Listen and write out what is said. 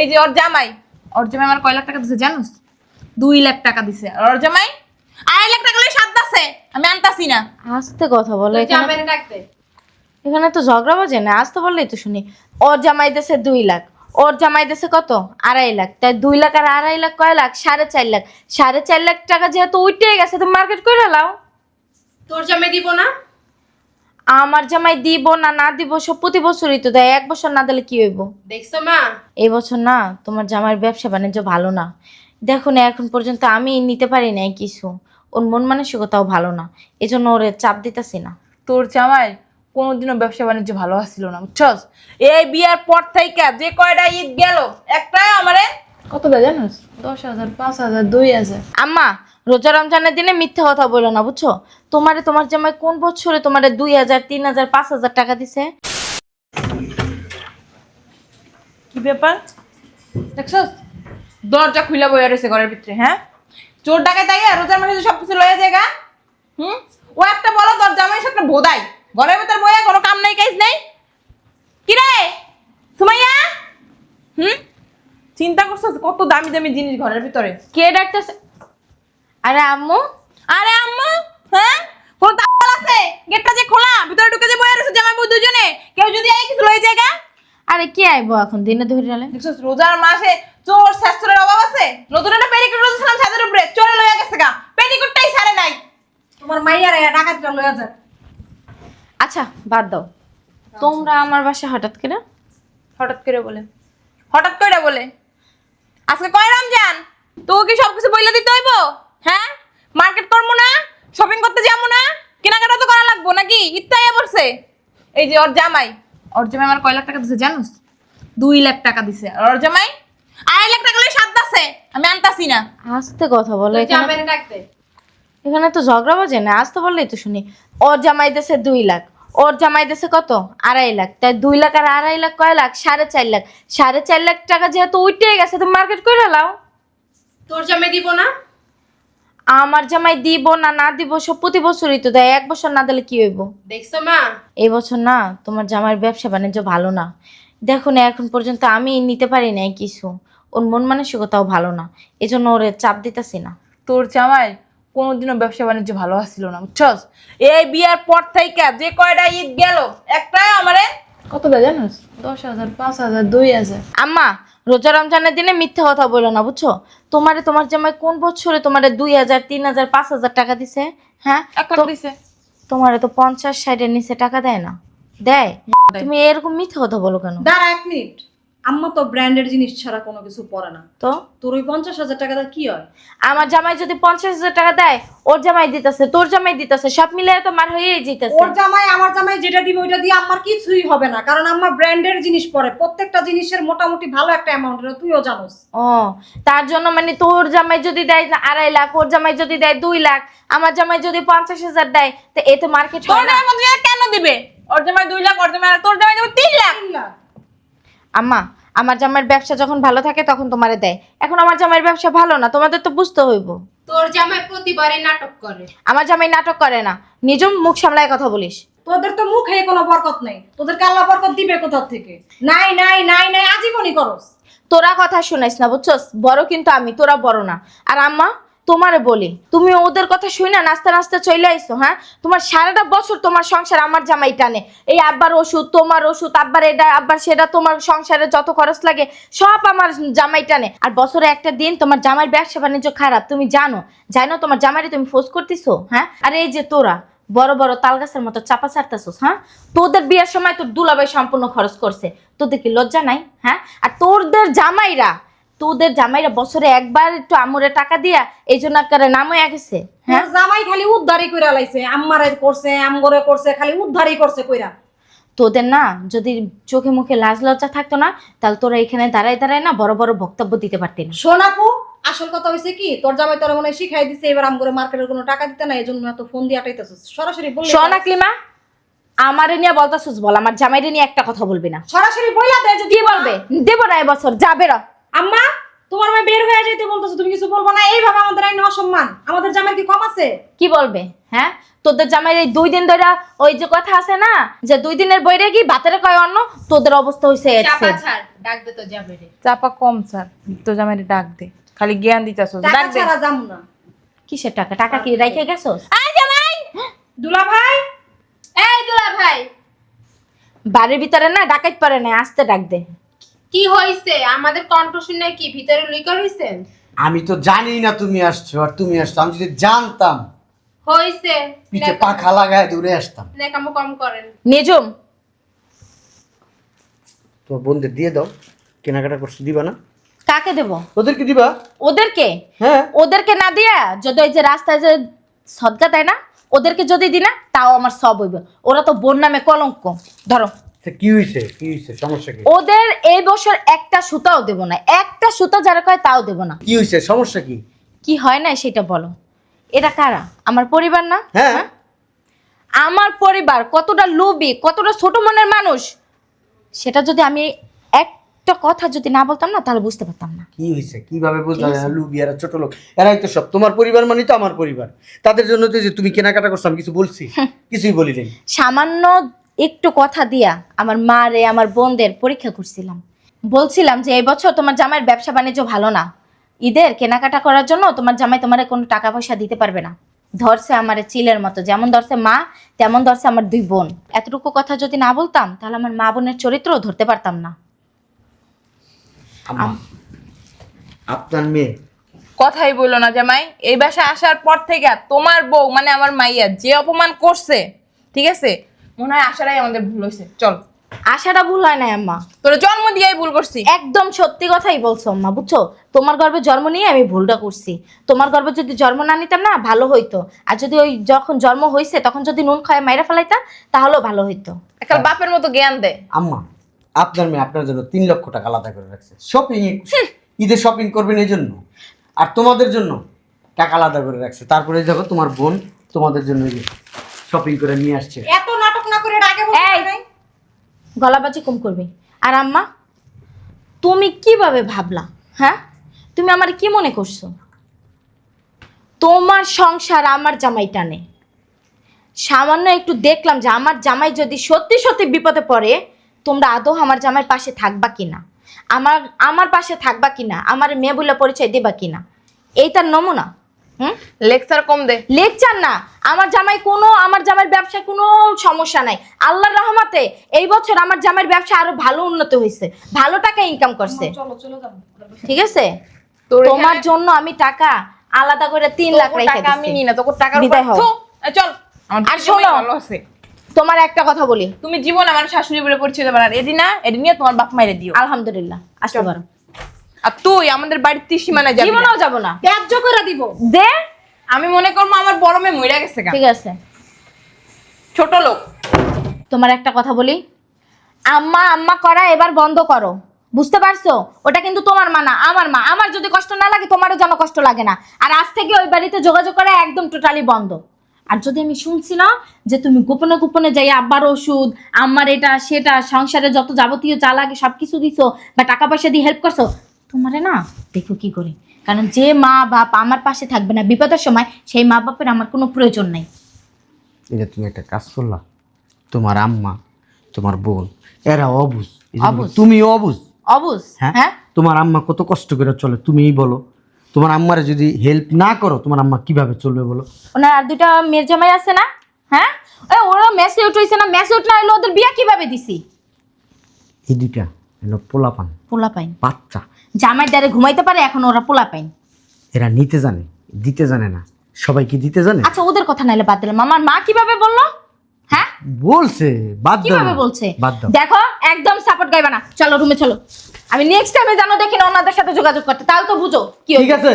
এই যে ওর জামাই ওর জামাই আমার কয় লাখ টাকা দিছে জানোস? দুই লাখ টাকা দিছে। আর ওর জামাই আড়াই লাখ টাকা লই সাত আছে আমি আনতাছি না। আস্তে কথা বলো এখানে এখানে তো ঝগড়া বাজে না আস্তে বললেই তো শুনি। ওর জামাই দেশে দুই লাখ ওর জামাই দেশে কত? আড়াই লাখ। তাই দুই লাখ আর আড়াই লাখ কয় লাখ? সাড়ে চার লাখ। সাড়ে চার লাখ টাকা যেহেতু উঠে গেছে তুমি মার্কেট করে লাও। তোর জামাই দিব না? আমার জামাই দিব না না দিব সব প্রতি বছরই তো দেয়। এক বছর না দিলে কি হইব? দেখছ মা? এই বছর না তোমার জামাইয়ের ব্যবসা বাণিজ্য ভালো না। দেখো না এখন পর্যন্ত আমি নিতে পারি নাই কিছু। ওর মন মানসিকতাও ভালো না। এজন্য ওরে চাপ দিতেছি না। তোর জামাই কোনোদিনও ব্যবসা বাণিজ্য ভালো আসছিল না বুঝছস? এই বিয়ার পর থেকে যে কয়টা ঈদ গেল একটাই আমারে কত দেয় জানোস? দশ হাজার পাঁচ হাজার দুই হাজার। আম্মা রোজা রমজানের দিনে মিথ্যা কথা বলো না বুঝছ? তোমারে তোমার জামাই কোন বছরে তোমারে দুই হাজার তিন হাজার পাঁচ হাজার টাকা দিছে? কি ব্যাপার? দেখছস দরজা খুলে বইয়া রয়েছে ঘরের ভিতরে হ্যাঁ? চোর ডাকাই তাই রোজার মাসে সব কিছু লয়ে যায় গা হুম? ও একটা বলো তোর জামাই একটা বোধাই ঘরের ভিতর বইয়া কোনো কাম নাই কাজ নাই? কি রে? সুমাইয়া? হুম? চিন্তা করছস কত দামি দামি জিনিস ঘরের ভিতরে? কে ডাকতেছে? আরে আম্মু? আরে আম্মু হ্যাঁ? কোন তাল আছে? গেটটা যে খোলা ভিতরে ঢুকে যে বইয়া রয়েছে জামাই বউ দুজনে কেউ যদি এই কিছু লয়ে যায় গা। আরে কে আইবো এখন? দিনে ধরে গেলে দেখছস রোজার মাসে চোর শাস্ত্রের অভাব আছে? নতুন একটা পেটিকোট রয়েছিলাম ছাদের উপরে চোরে লইয়া গেছে গা। পেটিকোটটাই ছাড়ে নাই। তোমার মাইয়ারে ডাকাতিটা লইয়া যা আচ্ছা বাদ দাও। তোমরা আমার বাসা হঠাৎ করে? হঠাৎ করে বলে। হঠাৎ করে বলে। আজকে কয় রমজান? তো কি সবকিছু বইলা দিতে হইব? হ্যাঁ? মার্কেট করব না? শপিং করতে যাব না? কেনাকাটা তো করা লাগবো নাকি? ইত্যাই পড়ছে। এই যে ওর জামাই। ওর জামাই আমার কয় লাখ টাকা দিছে জানোস? দুই লাখ টাকা দিছে। আর ওর জামাই? আড়াই লাখ টাকা লই সাত আছে। আমি আনতাছি না। আস্তে কথা বলো এখানে এখানে তো ঝগড়া বাজে না আস্তে বললেই তো শুনি। ওর জামাই দেশে দুই লাখ। ওর জামাই দেশে কত? আড়াই লাখ। তাই দুই লাখ আর আড়াই লাখ কয় লাখ? সাড়ে চার লাখ। সাড়ে চার লাখ টাকা যেহেতু উঠে গেছে তুমি মার্কেট করে লাও। তোর জামাই দিব না? আমার জামাই দিব না না দিব সব প্রতি বছরই তো দেয়। এক বছর না দিলে কি হইব? দেখছ মা? এই বছর না তোমার জামাইয়ের ব্যবসা বাণিজ্য ভালো না। দেখো না এখন পর্যন্ত আমি নিতে পারি নাই কিছু। ওর মন মানসিকতাও ভালো না। এজন্য ওরে চাপ দিতেছি না। তোর জামাই কোনোদিনও ব্যবসা বাণিজ্য ভালো আসছিল না বুঝছস? এই বিয়ার পর থেকে যে কয়টা ঈদ গেল একটাই আমারে কত দেয় জানোস? দশ হাজার পাঁচ হাজার দুই হাজার। আম্মা রোজা রমজানের দিনে মিথ্যে কথা বলো না বুঝছ? তোমারে তোমার জামাই কোন বছরে তোমারে দুই হাজার তিন হাজার পাঁচ হাজার টাকা দিছে? হ্যাঁ? দিছে। তোমারে তো পঞ্চাশ ষাটের নিচে টাকা দেয় না। দেয়। তুমি এরকম মিথ্যে কথা বলো কেন? দাঁড়া এক মিনিট। আম্মা তো ব্র্যান্ডের জিনিস ছাড়া কোনো কিছু পরে না। তো? তোর ওই পঞ্চাশ হাজার টাকাটা কি হয়? আমার জামাই যদি পঞ্চাশ হাজার টাকা দেয় ওর জামাই দিতেছে তোর জামাই দিতেছে সব মিলে তো মার হয়েই জিতেছে। ওর জামাই আমার জামাই যেটা দিবে ওইটা দিয়ে আমার কিছুই হবে না কারণ আমার ব্র্যান্ডের জিনিস পরে প্রত্যেকটা জিনিসের মোটামুটি ভালো একটা অ্যামাউন্ট তুইও জানোস। ও তার জন্য মানে তোর জামাই যদি দেয় না আড়াই লাখ ওর জামাই যদি দেয় দুই লাখ আমার জামাই যদি পঞ্চাশ হাজার দেয় তো এ তো মার্কেট তোর হয় না। কেন দিবে? ওর জামাই দুই লাখ ওর জামাই তোর জামাই দেবে তিন লাখ। আম্মা আমার জামাইয়ের ব্যবসা যখন ভালো থাকে তখন তোমারে দেয়। এখন আমার জামাইয়ের ব্যবসা ভালো না তোমাদের তো বুঝতে হইব। তোর জামাই প্রতিবারে নাটক করে। আমার জামাই নাটক করে না। নিজ মুখ সামলায় কথা বলিস। তোদের তো মুখে কোনো বরকত নাই। তোদেরকে আল্লাহ বরকত দিবে কোথা থেকে? নাই নাই নাই নাই আজীবনই করস। তোরা কথা শুনাইস না বুঝছস? বড় কিন্তু আমি তোরা বড় না। আর আম্মা তোমারে বলি, তুমি ওদের কথা শুই না নাস্তা নাস্তা চলে আইসো হ্যাঁ? তোমার সারাটা বছর তোমার সংসার আমার জামাই টানে। এই আব্বার ওষুধ, তোমার ওষুধ, আব্বার এটা, আব্বার সেটা, তোমার সংসারে যত খরচ লাগে, সব আমার জামাই টানে। আর বছরে একটা দিন তোমার জামাইয়ের ব্যবসা বাণিজ্য খারাপ, তুমি জানো। জানো তোমার জামাইরে তুমি ফোর্স করতেছো হ্যাঁ? আর এই যে তোরা, বড় বড় তালগাছের মতো চাপা ছাড়তেছোস হ্যাঁ? তোদের বিয়ের সময় তোর দুলাভাই সম্পূর্ণ খরচ করছে, তোদের কি লজ্জা নাই হ্যাঁ? আর তোদের জামাইরা তোদের জামাইরা বছরে একবার একটু আমরে টাকা দিয়া এই জন্য করে নাম হয়ে গেছে হ্যাঁ? জামাই খালি উদ্ধারই কইরা লাইছে আম্মারে করছে আমগরে করছে খালি উদ্ধারই করছে কইরা। তোদের না যদি চোখে মুখে লাজ লজ্জা থাকতো না তাহলে তোরা এখানে দাঁড়ায় দাঁড়ায় না বড় বড় বক্তব্য দিতে পারতি না। সোনাপু আসল কথা হইছে কি তোর জামাই তোর মনে হয় শিখাই দিছে এবার আমগরে মার্কেটের কোনো টাকা দিতে না এই জন্য এত ফোন দিয়ে আটাইতেছিস। সরাসরি বললে শোন আকলিমা আমারে নিয়ে বলতাছিস বল আমার জামাইরে নিয়ে একটা কথা বলবি না। সরাসরি বইলা দে যে কি বলবে। দেবো না এবছর যাবে র। আম্মা তোমার মেয়ে বের হয়ে যেতে বলতেছো তুমি কিছু বলব না? এইভাবে আমাদের আইন অসম্মান। আমাদের জামাই কি কম আছে? কি বলবে হ্যাঁ? তোদের জামাইয়ের এই দুই দিন ধরে ওই যে কথা আছে না যে দুই দিনের বইরে কি বাতের কয় অন্য তোদের অবস্থা হইছে চাপা। ছাড় ডাক দে তো যাবে রে চাপা কম স্যার তো জামাইরে ডাক দে। খালি জ্ঞান দিতেছ ডাক দে। ছাড়া যাব না। কিসের টাকা? টাকা কি রেখে গেছো আয় জামাই! দুলা ভাই! এই দুলা ভাই! বাড়ির ভিতরে না ডাকাইতে পারে না আসতে ডাক দে। কি হইছে? আমাদের কণ্ঠ শুনে কি? ভিতরে লিকার হইছে? আমি তো জানি না তুমি আসছো আর তুমি আসছো আমি যদি জানতাম। হইছে। পিঠে পাখা লাগায় দূরে আসতাম। নেকামো কম করেন। নিজুম তোমার বোনদের দিয়ে দাও কেনাকাটা করছ দিবা না? কাকে দেব? ওদেরকে দিবা? ওদেরকে? হ্যাঁ। ওদেরকে না দিয়া যদি ওই যে রাস্তায় যে সদকা দেয় না ওদেরকে যদি দি না তাও আমার সব হইবে। ওরা তো বোন নামে কলঙ্ক। ধরো। তা কি হয়েছে কি সমস্যা কি? ওদের এই বছর একটা সুতাও দেব না। একটা সুতা যারা কয় তাও দেব না। কি হয়েছে সমস্যা কি? কি হয় না সেটা বলো। এটা কারা? আমার পরিবার না? হ্যাঁ। আমার পরিবার কতটা লোভী কতটা ছোট মনের মানুষ সেটা যদি আমি একটা কথা যদি না বলতাম না তাহলে বুঝতে পারতাম না। কি হয়েছে কীভাবে হবে লুবি এরা ছোট লোক। এরাই তো সব। তোমার পরিবার মানে তো আমার পরিবার। তাদের জন্য তো যে তুমি কেনাকাটা করছ আমি কিছু বলছি। কিছুই বলি নাই। সামান্য একটু কথা দিয়া আমার মা রে আমার বোনদের পরীক্ষা করছিলাম। বলছিলাম যে এই বছর তোমার জামাইয়ের ব্যবসা বাণিজ্য ভালো না। ঈদের কেনাকাটা করার জন্য তোমার জামাই তোমার কোনো টাকা পয়সা দিতে পারবে না। ধরছে আমার চিলের মতো যেমন ধরছে মা তেমন ধরছে আমার দুই বোন। এতটুকু কথা যদি না বলতাম তাহলে আমার মা বোনের চরিত্রও ধরতে পারতাম না। আম্মা আপনার মেয়ে। কথাই বলল না জামাই। এই বাসায় আসার পর থেকে তোমার বউ মানে আমার মাইয়া যে অপমান করছে ঠিক আছে মনে হয় আসারাই আমাদের ভুল হয়েছে। চল। আশাটা ভুল হয় না আম্মা। তোর জন্ম দিয়েই ভুল করছি। একদম সত্যি কথাই বলছো আম্মা বুঝছ? তোমার গর্ভে জন্ম নিয়ে আমি ভুলটা করছি। তোমার গর্ভে যদি জন্ম না নিতাম না ভালো হইতো। আর যদি ওই যখন জন্ম হয়েছে তখন যদি নুন খায় মাইরা ফেলাইতা তাহলেও ভালো হইতো। একটা বাপের মতো জ্ঞান দে। আম্মা আপনার মেয়ে আপনার জন্য তিন লক্ষ টাকা আলাদা করে রাখছে। শপিং ঈদে শপিং করবেন এই জন্য? আর তোমাদের জন্য টাকা আলাদা করে রাখছে। তারপরে দেখো তোমার বোন তোমাদের জন্য শপিং করে নিয়ে আসছে। এত নাটক না করে আগে বলতে এই! পারি নাই? গলাবাজি কম করবে। আর আম্মা তুমি কীভাবে ভাবলা হ্যাঁ? তুমি আমার কি মনে করছ? তোমার সংসার আমার জামাই টানে। সামান্য একটু দেখলাম যে আমার জামাই যদি সত্যি সত্যি বিপদে পড়ে তোমরা আদৌ আমার জামাই পাশে থাকবা কিনা? আমার আমার পাশে থাকবা কিনা? আমার মেয়ে বলে পরিচয় দেবা কিনা? এইটার নমুনা। লেকচার কম দে। লেকচার না। আমার জামাই কোনো আমার জামাইয়ের ব্যবসায় কোনো সমস্যা নাই। আল্লাহর রহমতে এই বছর আমার জামাইয়ের ব্যবসা আরও ভালো উন্নত হয়েছে। ভালো টাকা ইনকাম করছে। চলো চলো যাব। ঠিক আছে? তোমার জন্য আমি টাকা আলাদা করে তিন লাখ টাকা আমি নিই না তোর টাকার বিদায় হও। চল। আর শোনো। তোমার একটা কথা বলি। তুমি জীবন আমার শাশুড়ি বলে পরিচয় দেবে না এদি না। এদি নিয়ে তোমার বাপ মাইরে দিও। আলহামদুলিল্লাহ। আসতে পারো। আর তুই আমাদের বাড়ির ত্রিসীমানায় যাবি না। জীবনেও যাব না। ত্যায্য করে দিব। দে। আমি মনে করব আমার বড় মেয়ে মরে গেছে গা। ঠিক আছে। ছোট লোক। তোমার একটা কথা বলি। আম্মা আম্মা করা এবার বন্ধ করো। বুঝতে পারছ? ওটা কিন্তু তোমার মা না আমার মা। আমার যদি কষ্ট না লাগে তোমারও যেন কষ্ট লাগে না। আর আজ থেকে ওই বাড়িতে যোগাযোগ করা একদম টোটালি বন্ধ। আর যদি আমি শুনছি না যে তুমি গোপনে গোপনে যাই আব্বার ওষুধ আমার এটা সেটা সংসারে যত যাবতীয় যা লাগে সব কিছু দিছো বা টাকা পয়সা দিয়ে হেল্প করছ তোমারে না দেখো কি করে। কারণ যে মা বাপ আমার পাশে থাকবে না বিপদের সময় সেই মা বাপের আমার কোনো প্রয়োজন নাই। এটা তুমি একটা কাজ করলা। তোমার আম্মা তোমার বোন এরা অবুজ। তুমিও অবুজ। অবুজ। হ্যাঁ? হ্যাঁ? তোমার আম্মা কত কষ্ট করে চলে তুমিই বলো। তোমার আম্মারে যদি হেল্প না করো তোমার আম্মা কীভাবে চলবে বলো? ওনার আর দুইটা মেয়ের জামাই আছে না? হ্যাঁ? এ, ওরা মেসে উঠেছে না? মেসে উঠ না হইলে ওদের বিয়া কীভাবে দিছি? এই দুইটা এলো পোলাপান। পোলা পাইন বাচ্চা। জামাই দ্বারে ঘুমাইতে পারে এখন ওরা পোলা পাইন এরা নিতে জানে দিতে জানে না। সবাই কি দিতে জানে? আচ্ছা ওদের কথা নাইলে বাদ দিলাম। আমার মা কীভাবে বলল? হ্যাঁ? বলছে বাদ দাও কীভাবে বলছে? বাদ দাও। দেখো একদম সাপোর্ট গাইবা না। চলো রুমে চলো। আমি নেক্সট টাইমে জানো দেখি না ওনাদের সাথে যোগাযোগ করতে। তাহলে তো বুঝো কি ঠিক। আছে।